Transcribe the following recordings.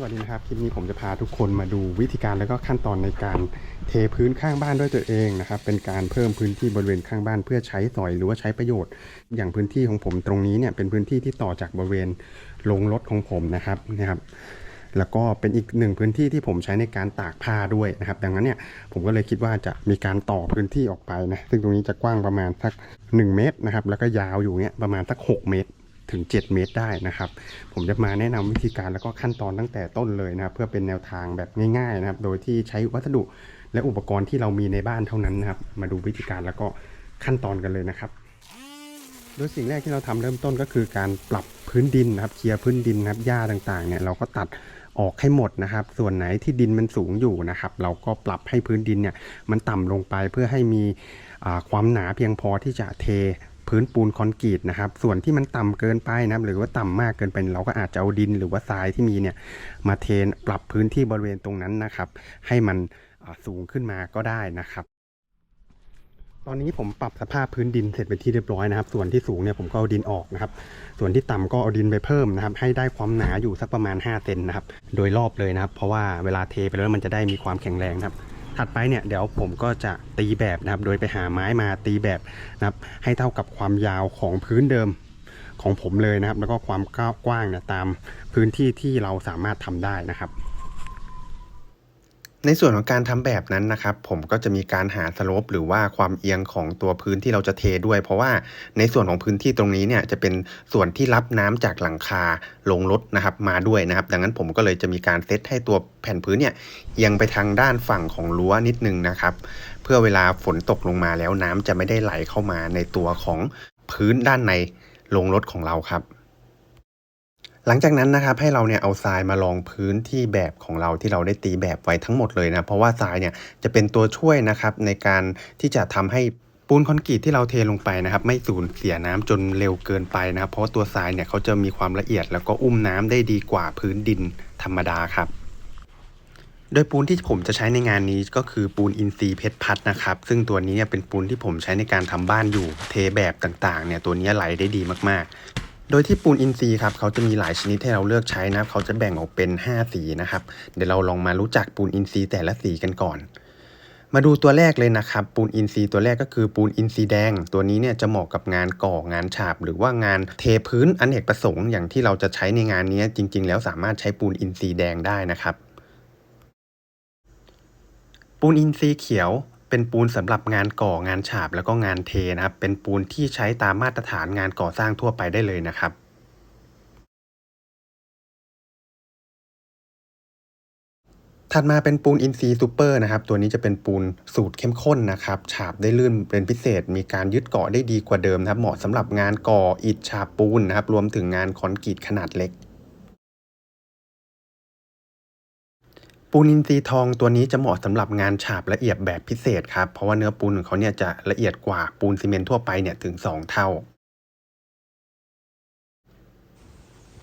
สวัสดีนะครับคลิปนี้ผมจะพาทุกคนมาดูวิธีการแล้วก็ขั้นตอนในการเทพื้นข้างบ้านด้วยตัวเองนะครับ เป็นการเพิ่มพื้นที่บริเวณข้างบ้าน เพื่อใช้สอยหรือว่าใช้ประโยชน์ อย่างพื้นที่ของผมตรงนี้เนี่ยเป็นพื้นที่ที่ต่อจากบริเวณโรงรถของผมนะครับนะครับแล้วก็เป็นอีกหนึ่งพื้นที่ที่ผมใช้ในการตากผ้าด้วยนะครับ ดังนั้นเนี่ยผมก็เลยคิดว่าจะมีการต่อพื้นที่ออกไปนะซึ่งตรงนี้จะกว้างประมาณสัก 1 เมตรนะครับแล้วก็ยาวอยู่เนี้ยประมาณสัก 6 เมตร ถึง 7 เมตรได้นะครับ ผมจะมาแนะนำวิธีการแล้วก็ขั้นตอนตั้งแต่ต้นเลยนะครับ เพื่อเป็นแนวทางแบบง่ายๆนะครับ โดยที่ใช้วัสดุและอุปกรณ์ที่เรามีในบ้านเท่านั้นนะครับ มาดูวิธีการแล้วก็ขั้นตอนกันเลยนะครับ โดยสิ่งแรกที่เราทำเริ่มต้นก็คือการปรับพื้นดินนะครับ เคลียร์พื้นดินนะครับหญ้าต่างๆเนี่ยเราก็ตัดออกให้หมดนะครับ ส่วนไหนที่ดินมันสูงอยู่นะครับ เราก็ปรับให้พื้นดินเนี่ยมันต่ำลงไปเพื่อให้มีความหนาเพียงพอที่จะเท พื้นปูนคอนกรีตนะครับ ส่วนที่มันต่ำเกินไปนะหรือว่าต่ำมากเกินไปเราก็อาจจะเอาดินหรือว่าทรายที่มีเนี่ยมาเทปรับพื้นที่บริเวณตรงนั้นนะครับ ให้มันสูงขึ้นมาก็ได้นะครับ ตอนนี้ผมปรับสภาพพื้นดินเสร็จเป็นที่เรียบร้อยนะครับ ส่วนที่สูงเนี่ยผมก็เอาดินออกนะครับ ส่วนที่ต่ำก็เอาดินไปเพิ่มนะครับ ให้ได้ความหนาอยู่สักประมาณ5เซนนะครับ โดยรอบเลยนะครับ เพราะว่าเวลาเทไปแล้วมันจะได้มีความแข็งแรงนะครับ ถัดไปเนี่ยเดี๋ยวผมก็จะตีแบบนะครับ โดยไปหาไม้มาตีแบบนะครับ ให้เท่ากับความยาวของพื้นเดิมของผมเลยนะครับ แล้วก็ความกว้างเนี่ยตามพื้นที่ที่เราสามารถทำได้นะครับ ในส่วนของการทำแบบนั้นนะครับ ผมก็จะมีการหาสโลปหรือว่าความเอียงของตัวพื้นที่เราจะเทด้วย เพราะว่าในส่วนของพื้นที่ตรงนี้เนี่ยจะเป็นส่วนที่รับน้ำจากหลังคาลงรถนะครับมาด้วยนะครับ ดังนั้นผมก็เลยจะมีการเซตให้ตัวแผ่นพื้นเนี่ยเอียงไปทางด้านฝั่งของรั้วนิดนึงนะครับ เพื่อเวลาฝนตกลงมาแล้วน้ำจะไม่ได้ไหลเข้ามาในตัวของพื้นด้านในลงรถของเราครับ หลังจากนั้นนะครับให้เราเนี่ยเอาทรายมาลองพื้นที่แบบของเราที่เราได้ตีแบบไว้ทั้งหมดเลยนะ เพราะว่าทรายเนี่ยจะเป็นตัวช่วยนะครับในการที่จะทำให้ปูนคอนกรีตที่เราเทลงไปนะครับ ไม่สูญเสียน้ำจนเร็วเกินไปนะครับ เพราะตัวทรายเนี่ยเขาจะมีความละเอียด แล้วก็อุ้มน้ำได้ดีกว่าพื้นดินธรรมดาครับโดยปูนที่ผมจะใช้ในงานนี้ก็คือปูนอินทรีย์เพชรพัดนะครับ ซึ่งตัวนี้เนี่ยเป็นปูนที่ผมใช้ในการทำบ้านอยู่เทแบบต่างๆเนี่ยตัวนี้ไหลได้ดีมากๆ โดยที่ปูนอินทรีย์ครับเขาจะมีหลายชนิดให้เราเลือกใช้นะครับเขาจะแบ่งออกเป็น 5 สีนะครับ เดี๋ยวเราลองมารู้จักปูนอินทรีย์แต่ละสีกันก่อน มาดูตัวแรกเลยนะครับ ปูนอินทรีย์ตัวแรกก็คือปูนอินทรีย์แดง ตัวนี้เนี่ยจะเหมาะกับงานก่องานฉาบ หรือว่างานเทพื้นอเนกประสงค์อย่างที่เราจะใช้ในงานนี้จริง ๆ แล้วสามารถใช้ปูนอินทรีย์แดงได้นะครับ ปูนอินทรีย์เขียว เป็นปูนสำหรับงานก่องานฉาบแล้วก็งานเทนะครับ เป็นปูนที่ใช้ตามมาตรฐานงานก่อสร้างทั่วไปได้เลยนะครับถัดมาเป็นปูนอินทรีซูเปอร์นะครับ ตัวนี้จะเป็นปูนสูตรเข้มข้นนะครับ ฉาบได้ลื่นเป็นพิเศษ มีการยึดเกาะได้ดีกว่าเดิมนะครับ เหมาะสำหรับงานก่ออิฐฉาบปูนนะครับ รวมถึงงานคอนกรีตขนาดเล็ก ปูนอินทรีย์ทองตัวนี้จะเหมาะสำหรับงานฉาบละเอียดแบบพิเศษครับ เพราะว่าเนื้อปูนของเขาเนี่ยจะละเอียดกว่าปูนซีเมนต์ทั่วไปเนี่ยถึง 2 เท่า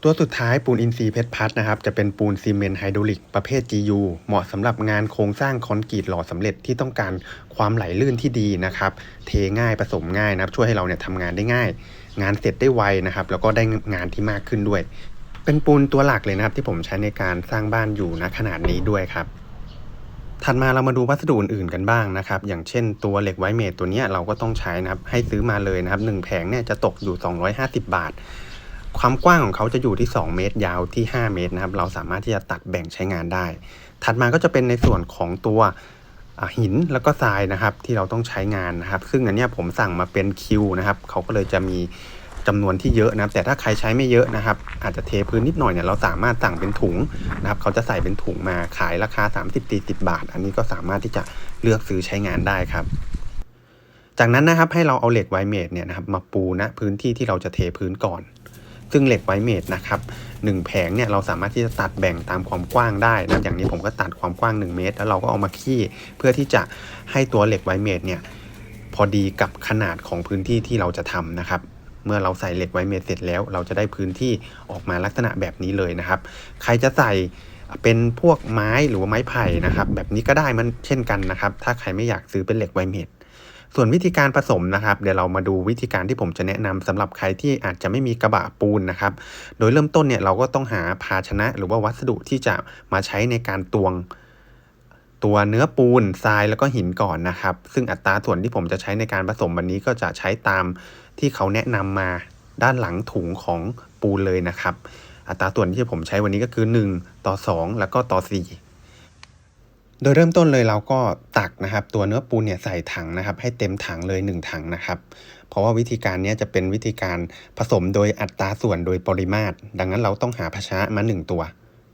ตัวสุดท้ายปูนอินทรีย์เพชรพัดนะครับ จะเป็นปูนซีเมนต์ไฮดรอลิกประเภท GU เหมาะสำหรับงานโครงสร้างคอนกรีตหล่อสำเร็จที่ต้องการความไหลลื่นที่ดีนะครับ เทง่ายผสมง่ายนะครับ ช่วยให้เราเนี่ยทำงานได้ง่าย งานเสร็จได้ไวนะครับ แล้วก็ได้งานที่มากขึ้นด้วย เป็นปูนตัวหลักเลยนะครับ ที่ผมใช้ในการสร้างบ้านอยู่ณขนาดนี้ด้วยครับ ถัดมาเรามาดูวัสดุอื่นๆกันบ้างนะครับ อย่างเช่นตัวเหล็กไวเมทตัวนี้เราก็ต้องใช้นะครับ ให้ซื้อมาเลยนะครับหนึ่งแผงเนี่ยจะตกอยู่ 250 บาท ความกว้างของเขาจะอยู่ที่ 2 เมตร ยาวที่ 5 เมตรนะครับ เราสามารถที่จะตัดแบ่งใช้งานได้ ถัดมาก็จะเป็นในส่วนของตัวหินแล้วก็ทรายนะครับที่เราต้องใช้งานนะครับ ซึ่งอันนี้ผมสั่งมาเป็นคิวนะครับเขาก็เลยจะมี จำนวนที่เยอะนะครับ แต่ถ้าใครใช้ไม่เยอะนะครับ อาจจะเทพื้นนิดหน่อยเนี่ยเราสามารถสั่งเป็นถุงนะครับ เขาจะใส่เป็นถุงมาขายราคา 30-40 บาท อันนี้ก็สามารถที่จะเลือกซื้อใช้งานได้ครับจากนั้นนะครับให้เราเอาเหล็กไวเมทเนี่ยนะครับมาปูนะพื้นที่ที่เราจะเทพื้นก่อน ซึ่งเหล็กไวเมทนะครับหนึ่งแผงเนี่ยเราสามารถที่จะตัดแบ่งตามความกว้างได้นะอย่างนี้ผมก็ตัดความกว้าง 1 เมตร แล้วเราก็เอามาขี้เพื่อที่จะให้ตัวเหล็กไวเมทเนี่ยพอดีกับขนาดของพื้นที่ที่เราจะทำนะครับ เมื่อเราใส่เหล็กไวเมทเสร็จแล้ว เราจะได้พื้นที่ออกมาลักษณะแบบนี้เลยนะครับ ใครจะใส่เป็นพวกไม้หรือว่าไม้ไผ่นะครับ แบบนี้ก็ได้มันเช่นกันนะครับ ถ้าใครไม่อยากซื้อเป็นเหล็กไวเมทส่วนวิธีการผสมนะครับ เดี๋ยวเรามาดูวิธีการที่ผมจะแนะนำสำหรับใครที่อาจจะไม่มีกระบะปูนนะครับ โดยเริ่มต้นเนี่ยเราก็ต้องหาภาชนะหรือว่าวัสดุที่จะมาใช้ในการตวง ตัวเนื้อปูนทรายแล้วก็หินก่อนนะครับ ซึ่งอัตราส่วนที่ผมจะใช้ในการผสมวันนี้ก็จะใช้ตามที่เขาแนะนำมาด้านหลังถุงของปูนเลยนะครับ อัตราส่วนที่ผมใช้วันนี้ก็คือ 1 ต่อ 2 แล้วก็ต่อ 4 โดยเริ่มต้นเลยเราก็ตักนะครับ ตัวเนื้อปูนเนี่ยใส่ถังนะครับ ให้เต็มถังเลย 1 ถังนะครับ เพราะว่าวิธีการนี้จะเป็นวิธีการผสมโดยอัตราส่วนโดยปริมาตร ดังนั้นเราต้องหาภาชนะมา 1 ตัว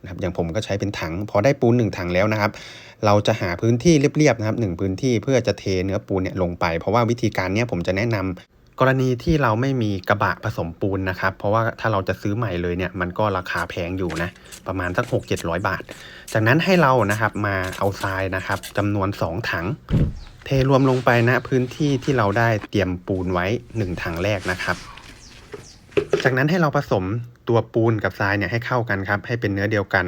นะครับอย่างผมก็ใช้เป็นถัง พอได้ปูน1ถังแล้วนะครับ เราจะหาพื้นที่เรียบๆนะครับหนึ่งพื้นที่เพื่อจะเทเนื้อปูนเนี่ยลงไป เพราะว่าวิธีการเนี้ยผมจะแนะนำกรณีที่เราไม่มีกระบะผสมปูนนะครับ เพราะว่าถ้าเราจะซื้อใหม่เลยเนี่ยมันก็ราคาแพงอยู่นะ ประมาณสัก 6 7 0 0 บาท จากนั้นให้เรานะครับมาเอาทรายนะครับจำนวน 2 ถัง เทรวมลงไปนะพื้นที่ที่เราได้เตรียมปูนไว้ 1 ถังแรกนะครับ จากนั้นให้เราผสม ตัวปูนกับทรายเนี่ยให้เข้ากันครับ ให้เป็นเนื้อเดียวกัน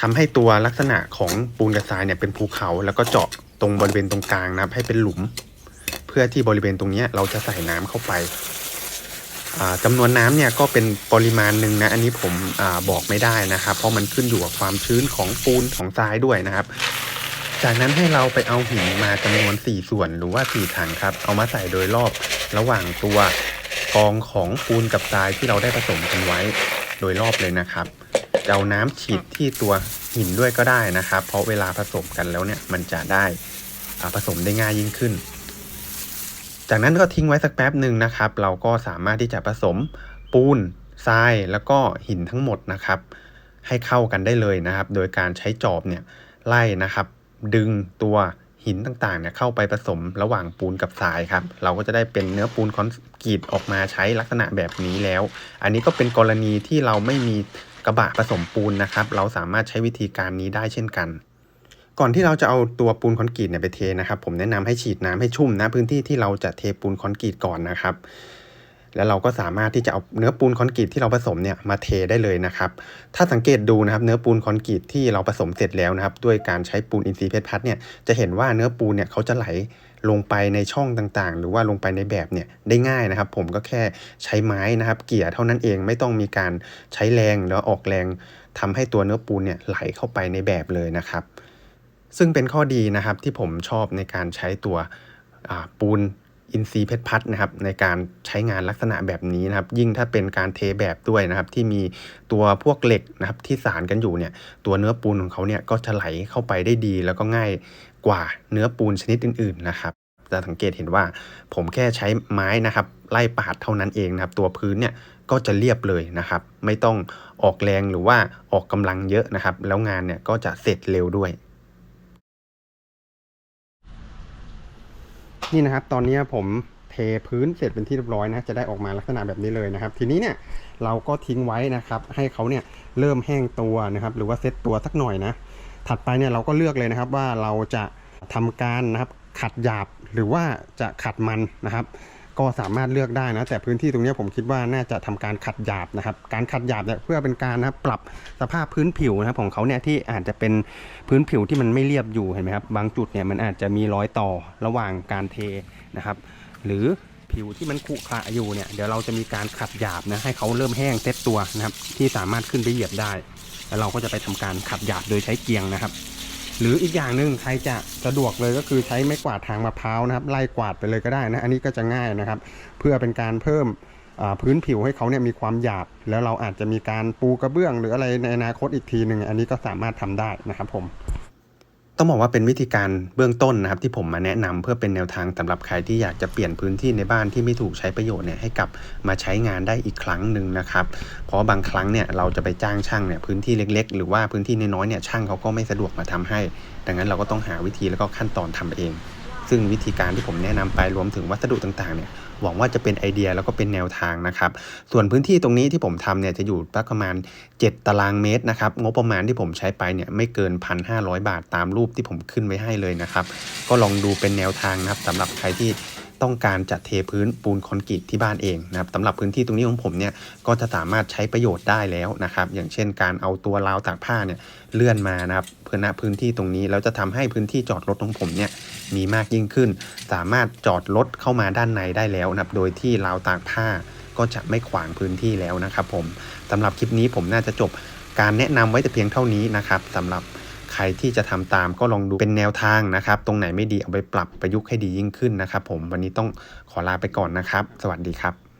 ทำให้ตัวลักษณะของปูนกับทรายเนี่ยเป็นภูเขา แล้วก็เจาะตรงบริเวณตรงกลางนะครับ ให้เป็นหลุม เพื่อที่บริเวณตรงนี้เราจะใส่น้ำเข้าไปอ่าจำนวนน้ำเนี่ยก็เป็นปริมาณหนึ่งนะ อันนี้ผมอบอกไม่ได้นะครับ เพราะมันขึ้นอยู่กับความชื้นของปูนของทรายด้วยนะครับ จากนั้นให้เราไปเอาหินมาจำนวน 4 ส่วนหรือว่า 4 ถังครับ เอามาใส่โดยรอบระหว่างตัว กองของปูนกับทรายที่เราได้ผสมกันไว้โดยรอบเลยนะครับจะเอาน้ำฉีดที่ตัวหินด้วยก็ได้นะครับ เพราะเวลาผสมกันแล้วเนี่ยมันจะได้อ่าผสมได้ง่ายยิ่งขึ้น จากนั้นก็ทิ้งไว้สักแป๊บหนึ่งนะครับ เราก็สามารถที่จะผสมปูนทรายแล้วก็หินทั้งหมดนะครับ ให้เข้ากันได้เลยนะครับ โดยการใช้จอบเนี่ยไล่นะครับ ดึงตัว หินต่างๆเนี่ยเข้าไปผสมระหว่างปูนกับทรายครับ เราก็จะได้เป็นเนื้อปูนคอนกรีตออกมาใช้ลักษณะแบบนี้แล้ว อันนี้ก็เป็นกรณีที่เราไม่มีกระบะผสมปูนนะครับ เราสามารถใช้วิธีการนี้ได้เช่นกัน ก่อนที่เราจะเอาตัวปูนคอนกรีตเนี่ยไปเทนะครับ ผมแนะนำให้ฉีดน้ำให้ชุ่มนะพื้นที่ที่เราจะเทปูนคอนกรีตก่อนนะครับ แล้วเราก็สามารถที่จะเอาเนื้อปูนคอนกรีตที่เราผสมเนี่ยมาเทได้เลยนะครับ ถ้าสังเกตดูนะครับเนื้อปูนคอนกรีตที่เราผสมเสร็จแล้วนะครับ ด้วยการใช้ปูนอินทรีย์เพชรพัดเนี่ยจะเห็นว่าเนื้อปูนเนี่ยเขาจะไหลลงไปในช่องต่างๆ หรือว่าลงไปในแบบเนี่ยได้ง่ายนะครับ ผมก็แค่ใช้ไม้นะครับ เกี่ยเท่านั้นเองไม่ต้องมีการใช้แรงหรือออกแรงทำให้ตัวเนื้อปูนเนี่ยไหลเข้าไปในแบบเลยนะครับ ซึ่งเป็นข้อดีนะครับที่ผมชอบในการใช้ตัวปูน อินทรีเพชรพัดนะครับในการใช้งานลักษณะแบบนี้นะครับ ยิ่งถ้าเป็นการเทแบบด้วยนะครับ ที่มีตัวพวกเหล็กนะครับที่สานกันอยู่เนี่ยตัวเนื้อปูนของเขาเนี่ยก็จะไหลเข้าไปได้ดี แล้วก็ง่ายกว่าเนื้อปูนชนิดอื่น ๆนะครับจะสังเกตเห็นว่าผมแค่ใช้ไม้นะครับ ไล่ปาดเท่านั้นเองนะครับ ตัวพื้นเนี่ยก็จะเรียบเลยนะครับ ไม่ต้องออกแรงหรือว่าออกกำลังเยอะนะครับ แล้วงานเนี่ยก็จะเสร็จเร็วด้วย นี่นะครับ ตอนนี้ผมเทพื้นเสร็จเป็นที่เรียบร้อยนะจะได้ออกมาลักษณะแบบนี้เลยนะครับ ทีนี้เนี่ยเราก็ทิ้งไว้นะครับ ให้เขาเนี่ยเริ่มแห้งตัวนะครับ หรือว่าเซตตัวสักหน่อยนะถัดไปเนี่ยเราก็เลือกเลยนะครับว่าเราจะทำการนะครับขัดหยาบหรือว่าจะขัดมันนะครับ ก็สามารถเลือกได้นะ แต่พื้นที่ตรงนี้ผมคิดว่าน่าจะทำการขัดหยาบนะครับ การขัดหยาบเนี่ยเพื่อเป็นการนะปรับสภาพพื้นผิวนะครับของเขาเนี่ยที่อาจจะเป็นพื้นผิวที่มันไม่เรียบอยู่เห็นไหมครับ บางจุดเนี่ยมันอาจจะมีรอยต่อระหว่างการเทนะครับ หรือผิวที่มันขรุขระอยู่เนี่ยเดี๋ยวเราจะมีการขัดหยาบนะให้เขาเริ่มแห้งเซ็ตตัวนะครับ ที่สามารถขึ้นไปเหยียบได้ แล้วเราก็จะไปทำการขัดหยาบโดยใช้เกียงนะครับ หรืออีกอย่างหนึ่งใครจะสะดวกเลยก็คือใช้ไม้กวาดทางมะพร้าวนะครับไล่กวาดไปเลยก็ได้นะอันนี้ก็จะง่ายนะครับ เพื่อเป็นการเพิ่มพื้นผิวให้เขาเนี่ยมีความหยาบ แล้วเราอาจจะมีการปูกระเบื้อง หรืออะไรในอนาคตอีกทีหนึ่งอันนี้ก็สามารถทำได้นะครับผม ต้องบอกว่าเป็นวิธีการเบื้องต้นนะครับที่ผมมาแนะนำเพื่อเป็นแนวทางสำหรับใครที่อยากจะเปลี่ยนพื้นที่ในบ้านที่ไม่ถูกใช้ประโยชน์เนี่ยให้กลับมาใช้งานได้อีกครั้งหนึ่งนะครับ เพราะบางครั้งเนี่ยเราจะไปจ้างช่างเนี่ยพื้นที่เล็ก ๆ หรือว่าพื้นที่น้อยๆเนี่ยช่างเขาก็ไม่สะดวกมาทำให้ ดังนั้นเราก็ต้องหาวิธีแล้วก็ขั้นตอนทำเอง ซึ่งวิธีการที่ผมแนะนำไปรวมถึงวัสดุต่างๆเนี่ย หวังว่าจะเป็นไอเดียแล้วก็เป็นแนวทางนะครับ ส่วนพื้นที่ตรงนี้ที่ผมทำเนี่ยจะอยู่ประมาณ 7 ตารางเมตรนะครับงบประมาณที่ผมใช้ไปเนี่ยไม่เกิน 1,500 บาทตามรูปที่ผมขึ้นไว้ให้เลยนะครับ ก็ลองดูเป็นแนวทางนะครับสำหรับใครที่ ต้องการจะเทพื้นปูนคอนกรีตที่บ้านเองนะครับสำหรับพื้นที่ตรงนี้ของผมเนี่ยก็จะสามารถใช้ประโยชน์ได้แล้วนะครับ อย่างเช่นการเอาตัวราวตากผ้าเนี่ยเลื่อนมานะครับเพื่อณพื้นที่ตรงนี้แล้วจะทำให้พื้นที่จอดรถของผมเนี่ยมีมากยิ่งขึ้น สามารถจอดรถเข้ามาด้านในได้แล้วนะครับโดยที่ราวตากผ้าก็จะไม่ขวางพื้นที่แล้วนะครับผมสำหรับคลิปนี้ผมน่าจะจบการแนะนำไว้แต่เพียงเท่านี้นะครับสำหรับ ใครที่จะทำตามก็ลองดูเป็นแนวทางนะครับ ตรงไหนไม่ดีเอาไปปรับประยุกต์ให้ดียิ่งขึ้นนะครับ ผมวันนี้ต้องขอลาไปก่อนนะครับ สวัสดีครับ